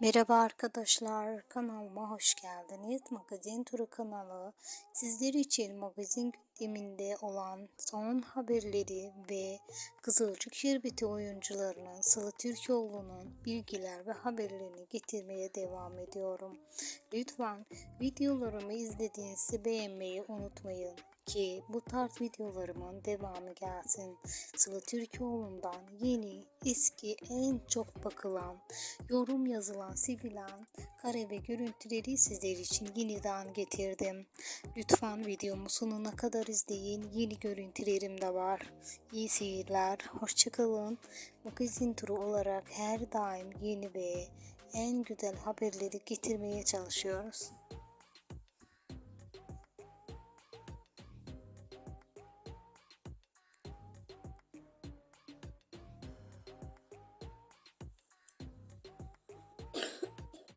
Merhaba arkadaşlar, kanalıma hoş geldiniz. Magazin Turu kanalı sizler için magazin gündeminde olan son haberleri ve Kızılcık Şerbeti oyuncularının Sıla Türkoğlu'nun bilgiler ve haberlerini getirmeye devam ediyorum. Lütfen videolarımı izlediğinizde beğenmeyi unutmayın ki bu tarz videolarımın devamı gelsin. Sıla Türkoğlu'ndan yeni, eski, en çok bakılan, yorum yazılan, sevilen kare ve görüntüleri sizler için yeniden getirdim. Lütfen videomu sonuna kadar izleyin. Yeni görüntülerim de var. İyi seyirler. Hoşçakalın. Magazin turu olarak her daim yeni ve en güzel haberleri getirmeye çalışıyoruz.